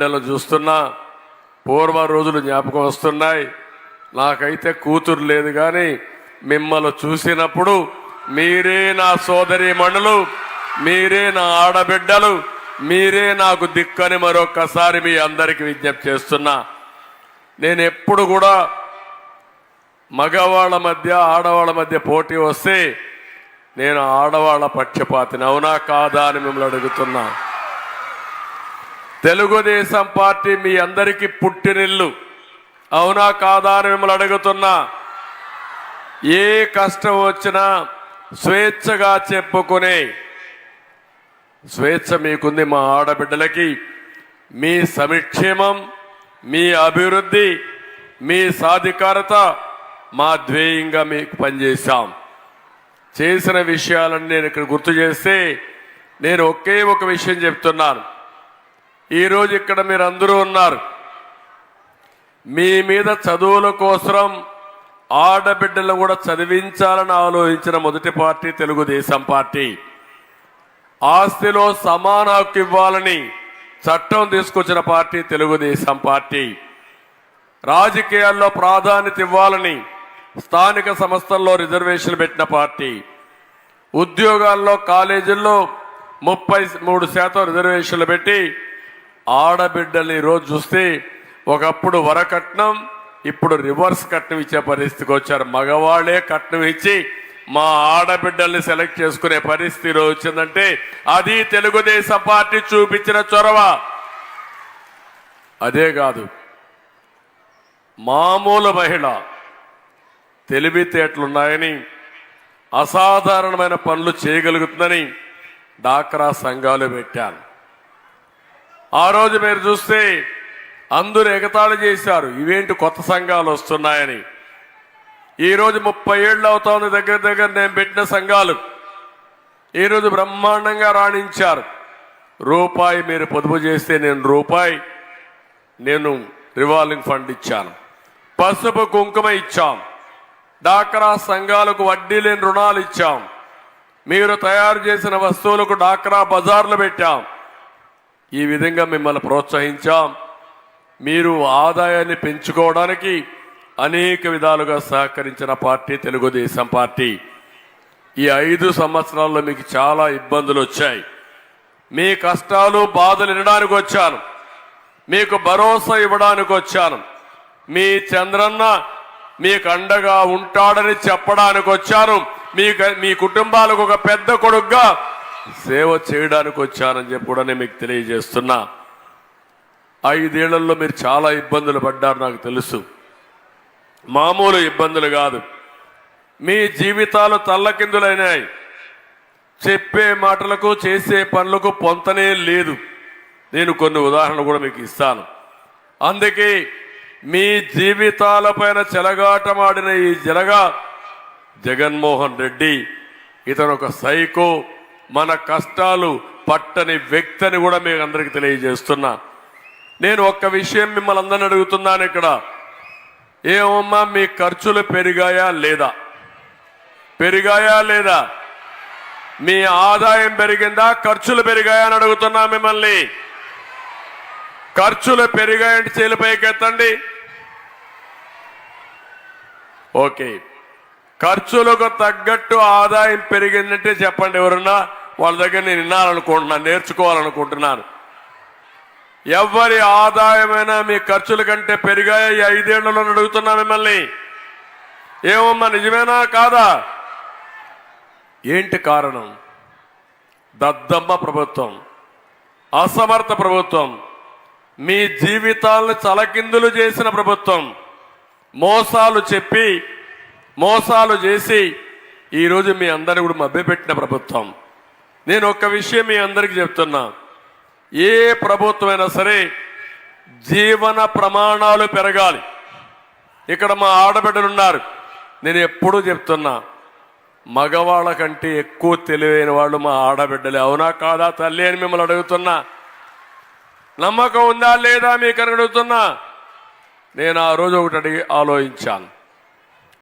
బిడ్డలు చూస్తున్నా పూర్వ రోజులు జ్ఞాపకం వస్తున్నాయి. నాకైతే కూతురు లేదు కానీ మిమ్మల్ని చూసినప్పుడు మీరే నా సోదరి మణులు మీరే నా ఆడబిడ్డలు మీరే నాకు దిక్కని మరొక్కసారి మీ అందరికీ విజ్ఞప్తి చేస్తున్నా. నేను ఎప్పుడు కూడా మగవాళ్ళ మధ్య ఆడవాళ్ళ మధ్య పోటీ వస్తే నేను ఆడవాళ్ళ పక్షపాతిని అవునా కాదా అని మిమ్మల్ని అడుగుతున్నా. తెలుగుదేశం పార్టీ మీ అందరికీ పుట్టినిల్లు. అవునా కాదా అని మిమ్మల్ని అడుగుతున్నా. ఏ కష్టం వచ్చినా స్వేచ్ఛగా చెప్పుకునే స్వేచ్ఛ మీకుంది మా ఆడబిడ్డలకి. మీ సమిక్షేమం మీ అభివృద్ధి మీ సాధికారత మా ధ్యేయంగా మీకు పనిచేశాం. చేసిన విషయాలను నేను ఇక్కడ గుర్తు చేస్తే నేను ఒకే ఒక విషయం చెప్తున్నాను. ఈరోజు ఇక్కడ మీరు అందరూ ఉన్నారు. మీ మీద చదువుల కోసం ఆడబిడ్డలు కూడా చదివించాలని ఆలోచించిన మొదటి పార్టీ తెలుగుదేశం పార్టీ. ఆస్తిలో సమాన హక్కు ఇవ్వాలని చట్టం తీసుకొచ్చిన పార్టీ తెలుగుదేశం పార్టీ. రాజకీయాల్లో ప్రాధాన్యత ఇవ్వాలని స్థానిక సంస్థల్లో రిజర్వేషన్లు పెట్టిన పార్టీ. ఉద్యోగాల్లో కాలేజీల్లో ముప్పై మూడు శాతం రిజర్వేషన్లు పెట్టి ఆడబిడ్డల్ని ఈరోజు చూస్తే ఒకప్పుడు వరకట్నం ఇప్పుడు రివర్స్ కట్నం ఇచ్చే పరిస్థితికి వచ్చారు. మగవాళ్ళే కట్నం ఇచ్చి మా ఆడబిడ్డల్ని సెలెక్ట్ చేసుకునే పరిస్థితి ఈరోజు వచ్చిందంటే అది తెలుగుదేశం పార్టీ చూపించిన చొరవ. అదే కాదు మామూలు మహిళ తెలివితేటలున్నాయని అసాధారణమైన పనులు చేయగలుగుతుందని డాక్రా సంఘాలు పెట్టాను ఆ రోజు మీరు చూస్తే అందరూ ఎగతాళి చేశారు. ఇవేంటి కొత్త సంఘాలు వస్తున్నాయని. ఈరోజు ముప్పై ఏళ్ళు అవుతోంది దగ్గర దగ్గర నేను పెట్టిన సంఘాలు. ఈరోజు బ్రహ్మాండంగా రాణించారు. రూపాయి మీరు పొదుపు చేస్తే నేను రూపాయి నేను రివాల్వింగ్ ఫండ్ ఇచ్చాను. పసుపు కుంకుమ ఇచ్చాం. డాక్రా సంఘాలకు వడ్డీ లేని రుణాలు ఇచ్చాం. మీరు తయారు చేసిన వస్తువులకు డాక్రా బజార్లు పెట్టాం. ఈ విధంగా మిమ్మల్ని ప్రోత్సహించాం. మీరు ఆదాయాన్ని పెంచుకోవడానికి అనేక విధాలుగా సహకరించిన పార్టీ తెలుగుదేశం పార్టీ. ఈ ఐదు సంవత్సరాల్లో మీకు చాలా ఇబ్బందులు వచ్చాయి. మీ కష్టాలు బాధలు వినడానికి వచ్చాను. మీకు భరోసా ఇవ్వడానికి వచ్చాను. మీ చంద్రన్న మీకు అండగా ఉంటాడని చెప్పడానికి వచ్చాను. మీ మీ కుటుంబాలకు ఒక పెద్ద కొడుకుగా సేవ చేయడానికి వచ్చానని చెప్పి కూడా నేను మీకు తెలియజేస్తున్నా. ఐదేళ్ళలో మీరు చాలా ఇబ్బందులు పడ్డారు నాకు తెలుసు. మామూలు ఇబ్బందులు కాదు. మీ జీవితాలు తల్లకిందులైనాయి. చెప్పే మాటలకు చేసే పనులకు పొంతనే లేదు. నేను కొన్ని ఉదాహరణలు కూడా మీకు ఇస్తాను. అందుకే మీ జీవితాలపైన చెలగాటమాడిన ఈ జలగా జగన్మోహన్ రెడ్డి ఇతను ఒక సైకో మన కష్టాలు పట్టని వ్యక్తిని కూడా మీకు అందరికి తెలియజేస్తున్నా. నేను ఒక్క విషయం మిమ్మల్ని అందరిని అడుగుతున్నాను ఇక్కడ. ఏమమ్మా మీ ఖర్చులు పెరిగాయా లేదా? పెరిగాయా లేదా? మీ ఆదాయం పెరిగిందా? ఖర్చులు పెరిగాయా అని అడుగుతున్నా మిమ్మల్ని. ఖర్చులు పెరిగాయంటే చేలిపైకెత్తండి ఓకే. ఖర్చులకు తగ్గట్టు ఆదాయం పెరిగిందంటే చెప్పండి ఎవరన్నా. వాళ్ళ దగ్గర నేను వినాలనుకుంటున్నాను నేర్చుకోవాలనుకుంటున్నాను. ఎవరి ఆదాయమైనా మీ ఖర్చుల కంటే పెరిగాయా? ఈ ఐదేళ్ళలో అడుగుతున్నా మిమ్మల్ని. ఏమమ్మా నిజమేనా కాదా? ఏంటి కారణం? దద్దమ్మ ప్రభుత్వం అసమర్థ ప్రభుత్వం మీ జీవితాలను చలకిందులు చేసిన ప్రభుత్వం మోసాలు చెప్పి మోసాలు చేసి ఈరోజు మీ అందరిని కూడా మభ్యపెట్టిన ప్రభుత్వం. నేను ఒక్క విషయం మీ అందరికీ చెప్తున్నా. ఏ ప్రభుత్వమైనా సరే జీవన ప్రమాణాలు పెరగాలి. ఇక్కడ మా ఆడబిడ్డలు ఉన్నారు. నేను ఎప్పుడూ చెప్తున్నా మగవాళ్ళ కంటే ఎక్కువ తెలివైన వాళ్ళు మా ఆడబిడ్డలే. అవునా కాదా తల్లి అని మిమ్మల్ని అడుగుతున్నా. నమ్మకం ఉందా లేదా మీకు అని అడుగుతున్నా. నేను ఆ రోజు ఒకటి అడిగి ఆలోచించాను.